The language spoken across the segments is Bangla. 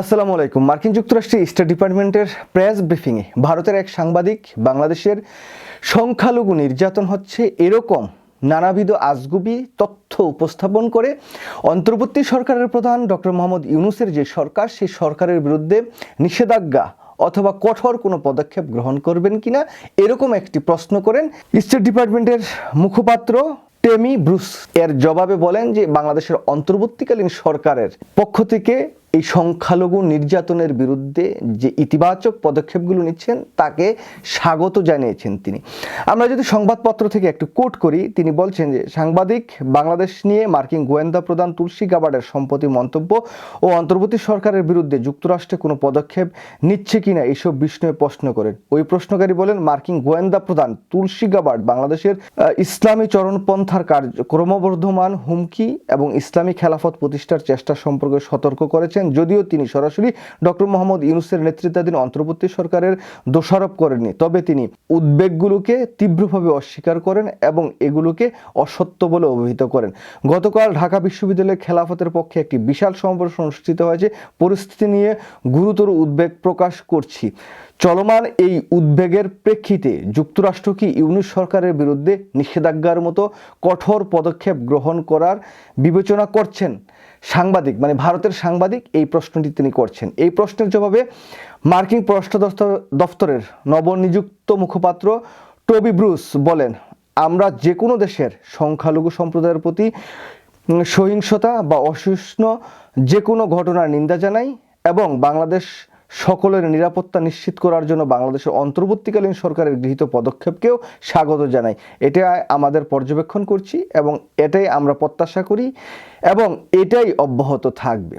আসসালামু আলাইকুম। মার্কিন যুক্তরাষ্ট্রের স্টেট ডিপার্টমেন্টের প্রেস ব্রিফিংয়ে ভারতের এক সাংবাদিক বাংলাদেশের সংখ্যালঘু নির্যাতন হচ্ছে এরকম নানাবিধ আজগুবি তথ্য উপস্থাপন করে। অন্তর্বর্তী সরকারের প্রধান ডক্টর মোহাম্মদ ইউনুসের যে সরকার, সেই সরকারের বিরুদ্ধে নিষেধাজ্ঞা অথবা কঠোর কোনো পদক্ষেপ গ্রহণ করবেন কিনা, এরকম একটি প্রশ্ন করেন স্টেট ডিপার্টমেন্টের মুখপাত্র টেমি ব্রুস। এর জবাবে বলেন যে, বাংলাদেশের অন্তর্বর্তীকালীন সরকারের পক্ষ থেকে এই সংখ্যালঘু নির্যাতনের বিরুদ্ধে যে ইতিবাচক পদক্ষেপগুলো নিচ্ছেন, তাকে স্বাগত জানিয়েছেন তিনি। আমরা যদি সংবাদপত্র থেকে একটু কোট করি, তিনি বলছেন যে, সাংবাদিক, বাংলাদেশ নিয়ে মার্কিন গোয়েন্দা প্রধান তুলসী গাবার্ডের সম্প্রতি মন্তব্য ও অন্তর্বর্তী সরকারের বিরুদ্ধে যুক্তরাষ্ট্রে কোনো পদক্ষেপ নিচ্ছে কিনা এইসব বিষয়ে প্রশ্ন করেন। ওই প্রশ্নকারী বলেন, মার্কিন গোয়েন্দা প্রধান তুলসী গাবার্ড বাংলাদেশের ইসলামী চরণপন্থার কার্য, ক্রমবর্ধমান হুমকি এবং ইসলামী খেলাফত প্রতিষ্ঠার চেষ্টা সম্পর্কে সতর্ক করেছেন, যদিও তিনি সরাসরি ডক্টর মোহাম্মদ ইউনুসের নেতৃত্বাধীন অন্তর্বর্তী সরকারের দোষারোপ করেননি। তবে তিনি উদ্বেগগুলোকে তীব্রভাবে অস্বীকার করেন এবং এগুলোকে অসত্য বলে অভিহিত করেন। গতকাল ঢাকা বিশ্ববিদ্যালয়ের খেলাফতের পক্ষে একটি বিশাল সমাবেশ অনুষ্ঠিত হয়েছে। পরিস্থিতি নিয়ে গুরুতর উদ্বেগ প্রকাশ করছি। চলমান এই উদ্বেগের প্রেক্ষিতে যুক্তরাষ্ট্র কি ইউনিট সরকারের বিরুদ্ধে নিষেধাজ্ঞার মতো কঠোর পদক্ষেপ গ্রহণ করার বিবেচনা করছেন? সাংবাদিক মানে ভারতের সাংবাদিক এই প্রশ্নটি তিনি করছেন। এই প্রশ্নের জবাবে মার্কিন পররাষ্ট্র দফতর- দফতরের নবনিযুক্ত মুখপাত্র টবি ব্রুস বলেন, আমরা যে কোনো দেশের সংখ্যালঘু সম্প্রদায়ের প্রতি সহিংসতা বা অসহিষ্ণু যে কোনো ঘটনার নিন্দা জানাই এবং বাংলাদেশ সকলের নিরাপত্তা নিশ্চিত করার জন্য বাংলাদেশের অন্তর্বর্তীকালীন সরকারের গৃহীত পদক্ষেপকেও স্বাগত জানাই। এটা আমাদের পর্যবেক্ষণ করছি এবং এটাই আমরা প্রত্যাশা করি এবং এটাই অব্যাহত থাকবে।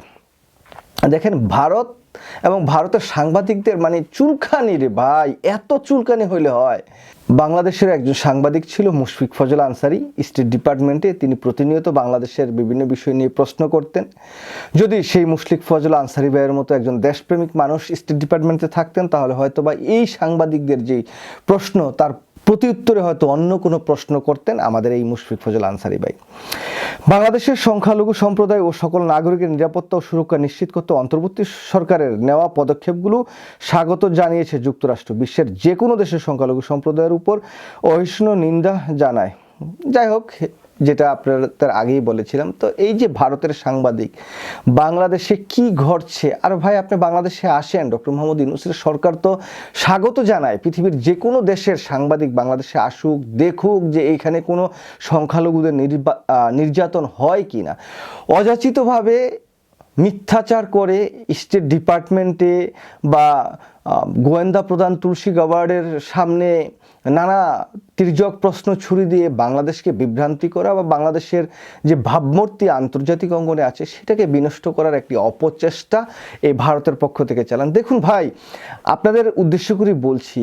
দেখেন ভারত এবং ভারতের সাংবাদিকদের মানে চুলকানি রে ভাই, এত চুলকানি হইলে হয়। বাংলাদেশের একজন সাংবাদিক ছিল মুশফিক ফজল আনসারি। স্টেট ডিপার্টমেন্টে তিনি প্রতিনিয়ত বাংলাদেশের বিভিন্ন বিষয় নিয়ে প্রশ্ন করতেন। যদি সেই মুশফিক ফজল আনসারি ভাইয়ের মতো একজন দেশপ্রেমিক মানুষ স্টেট ডিপার্টমেন্টে থাকতেন, তাহলে হয়তো বা এই সাংবাদিকদের যেই প্রশ্ন, তার প্রতি উত্তরে হয়তো অন্য কোনো প্রশ্ন করতেন আমাদের এই মুশফিক ফজল আনসারি ভাই। বাংলাদেশের সংখ্যালঘু সম্প্রদায় ও সকল নাগরিকের নিরাপত্তা ও সুরক্ষা নিশ্চিত করতে অন্তর্বর্তী সরকারের নেওয়া পদক্ষেপগুলো স্বাগত জানিয়েছে যুক্তরাষ্ট্র। বিশ্বের যে কোনো দেশের সংখ্যালঘু সম্প্রদায়ের উপর অহিষ্ণু নিন্দা জানায়। যাই হোক, যেটা আপনাদের আগেই বলেছিলাম, তো এই যে ভারতের সাংবাদিক, বাংলাদেশে কি ঘটছে? আর ভাই, আপনি বাংলাদেশে আসেন, ডক্টর মোহাম্মদ ইউনুসের সরকার তো স্বাগত জানায়, পৃথিবীর যে কোনো দেশের সাংবাদিক বাংলাদেশে আসুক, দেখুক যে এইখানে কোনো সংখ্যালঘুদের নির্যাতন হয় কি না অযাচিতভাবে মিথ্যাচার করে স্টেট ডিপার্টমেন্টে বা গোয়েন্দা প্রধান তুলসী গাবার্ডের সামনে নানা তির্যক প্রশ্ন ছুরি দিয়ে বাংলাদেশকে বিভ্রান্তি করা বা বাংলাদেশের যে ভাবমূর্তি আন্তর্জাতিক অঙ্গনে আছে সেটাকে বিনষ্ট করার একটি অপচেষ্টা এই ভারতের পক্ষ থেকে চালান। দেখুন ভাই, আপনাদের উদ্দেশ্য করে বলছি,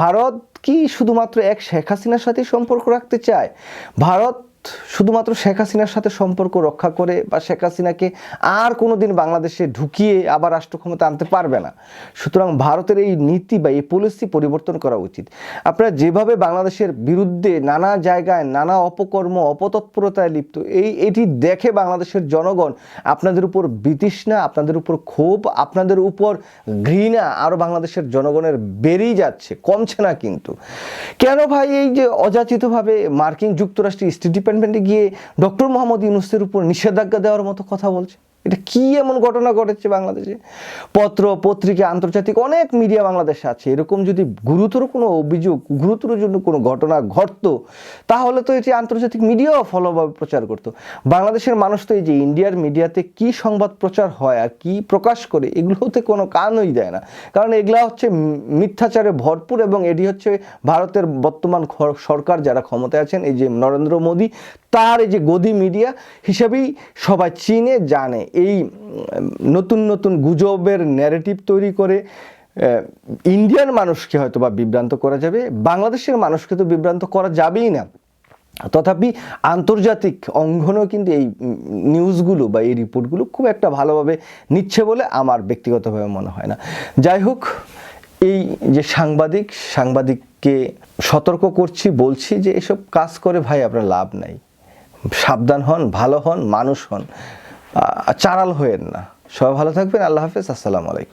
ভারত কি শুধুমাত্র এক শেখ হাসিনার সাথে সম্পর্ক রাখতে চায়? ভারত শুধুমাত্র শেখ হাসিনার সাথে সম্পর্ক রক্ষা করে বা শেখ হাসিনাকে আর কোনো দিন বাংলাদেশে ঢুকিয়ে আবার রাষ্ট্র ক্ষমতা আনতে পারবে না। সুতরাং ভারতের এই নীতি বা এই পলিসি পরিবর্তন করা উচিত। আপনারা যেভাবে বাংলাদেশের বিরুদ্ধে নানা জায়গায় নানা অপকর্ম, অপতৎপরতায় লিপ্ত, এই, এটি দেখে বাংলাদেশের জনগণ আপনাদের উপর বিতৃষ্ণা, আপনাদের উপর ক্ষোভ, আপনাদের উপর ঘৃণা আরও বাংলাদেশের জনগণের বেড়েই যাচ্ছে, কমছে না কিন্তু। কেন ভাই এই যে অযাচিতভাবে মার্কিন যুক্তরাষ্ট্রের স্টেট ডিপার্টমেন্টে গিয়ে ডক্টর মোহাম্মদ ইউনুসের উপর নিষেধাজ্ঞা দেওয়ার মতো কথা বলছে। এটা কি এমন ঘটনা ঘটেছে বাংলাদেশে? পত্র, পত্রিকা, আন্তর্জাতিক অনেক মিডিয়া বাংলাদেশে আছে। এরকম যদি গুরুতর কোনো অভিযোগ, গুরুতর জন্য কোনো ঘটনা ঘটতো, তাহলে তো এটি আন্তর্জাতিক মিডিয়াও ফলোভাবে প্রচার করতো। বাংলাদেশের মানুষ তো এই যে ইন্ডিয়ার মিডিয়াতে কি সংবাদ প্রচার হয় আর কি প্রকাশ করে, এগুলোতে কোনো কানই দেয় না। কারণ এগুলা হচ্ছে মিথ্যাচারে ভরপুর এবং এটি হচ্ছে ভারতের বর্তমান সরকার যারা ক্ষমতায় আছেন, এই যে নরেন্দ্র মোদী তার এই যে গদি মিডিয়া হিসেবেই সবাই চিনে, জানে। এই নতুন নতুন গুজবের ন্যারেটিভ তৈরি করে ইন্ডিয়ান মানুষকে হয়তো বা বিভ্রান্ত করা যাবে, বাংলাদেশের মানুষকে তো বিভ্রান্ত করা যাবেই না। তথাপি আন্তর্জাতিক অঙ্গনও কিন্তু এই নিউজগুলো বা এই রিপোর্টগুলো খুব একটা ভালোভাবে নিচ্ছে বলে আমার ব্যক্তিগতভাবে মনে হয় না। যাই হোক, এই যে সাংবাদিক, সাংবাদিককে সতর্ক করছি, বলছি যে এসব কাজ করে ভাই আপনার লাভ নাই। সাবধান হন, ভালো হন, মানুষ হন। চারাল হয়েন না। সবাই ভালো থাকবেন, আল্লাহ হাফিজ, আসসালামু আলাইকুম।